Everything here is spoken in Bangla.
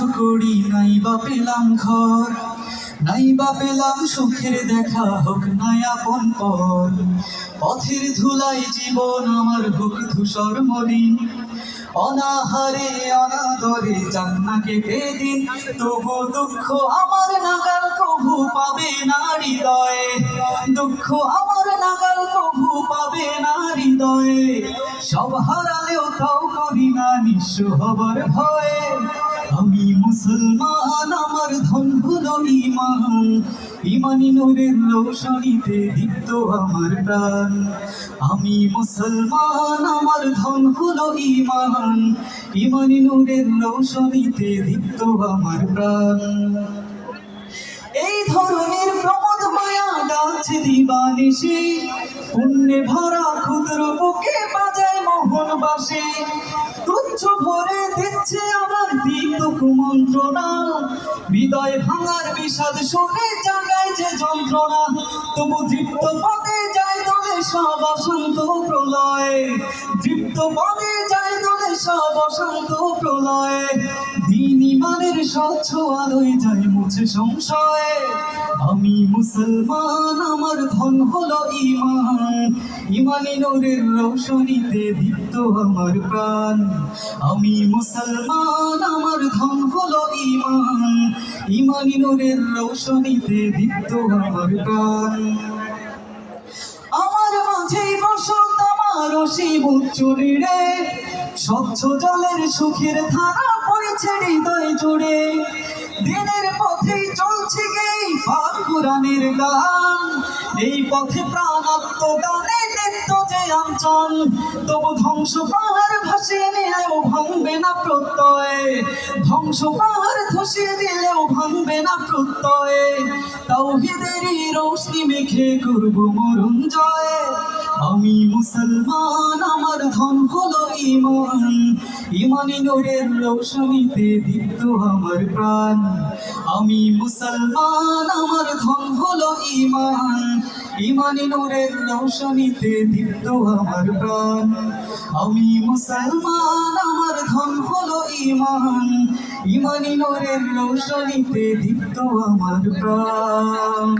করি নাই বা পেলাম ঘর নাই বা পেলাম সুখের দেখা হোক নাই আপন পর পথের ধুলাই জীবন আমার বুক ধূসর মলিন। অনাহারে, অনাদরে জান্নাকে বেদিন, তবু দুঃখ আমার নাগাল কভু পাবে না হৃদয়ে। দুঃখ আমার নাগাল কভু পাবে না হৃদয়ে। সব হারালেও তাও করি না, নিঃস্ব হবার ভয়ে। মুসলমান, আমার ধন হলো ইমান ইমানি নূরের রোশনীতে দীপ্ত আমার প্রাণ। আমি মুসলমান, আমার ধন হলো ইমান ইমানি নূরের রোশনীতে দীপ্ত আমার প্রাণ। এই ধরনের প্রমোদ মায়া ডাকছে দিবানিসে পুণ্যে ভরা ক্ষুদ্র বুকে বাজায় মোহন বাসে। তুচ্ছ ভরে দিচ্ছে আমার কুমন্ত্রণা। হৃদয় ভাঙার বিষাদ শোকে জাগায় যে যন্ত্রণা। তবু দীপ্ত পদে যায় দলে সব অশান্ত প্রলয়। দীপ্ত পদে যায় দলে সব অশান্ত প্রলয়। দিন স্বচ্ছ আলোয় যায় মুছে সংশয়। আমি মুসলমান, আমার ধন হলো ইমান ইমানি নূরের রৌশনীতে দীপ্ত আমার প্রাণ। আমি মুসলমান, আমার ধন হলো ইমান ইমানি নূরের রৌশনীতে দীপ্ত আমার প্রাণ। আমার মাঝেই বসত, আমার শিব চুরি রে স্বচ্ছ জলের সুখের ধারা পড়েছে হৃদয় জুড়ে। দিনের পথে চলছে গেই পাক কোরআনের গান। এই পথে প্রাণ আত্মদানে আমচান তবু ধ্বংস পাহাড় ভাসিয়ে নিলেও ভাঙবে না প্রত্যয়। ধ্বংস পাহাড় ধসিয়ে দিলেও ভাঙবে না প্রত্যয়। তাওহিদেরই রোশনি মেখে করব মরণ জয়। আমি মুসলমান, আমার ধন হলো ইমান। ইমানি নূরের রৌশনীতে দীপ্ত আমার প্রাণ। আমি মুসলমান, আমার ধন হলো ইমান। ইমানি নূরের রৌশনীতে দীপ্ত আমার প্রাণ। আমি মুসলমান আমার ধন হলো ইমান। ইমানি নরের রৌশনীতে দীপ্ত আমার প্রাণ।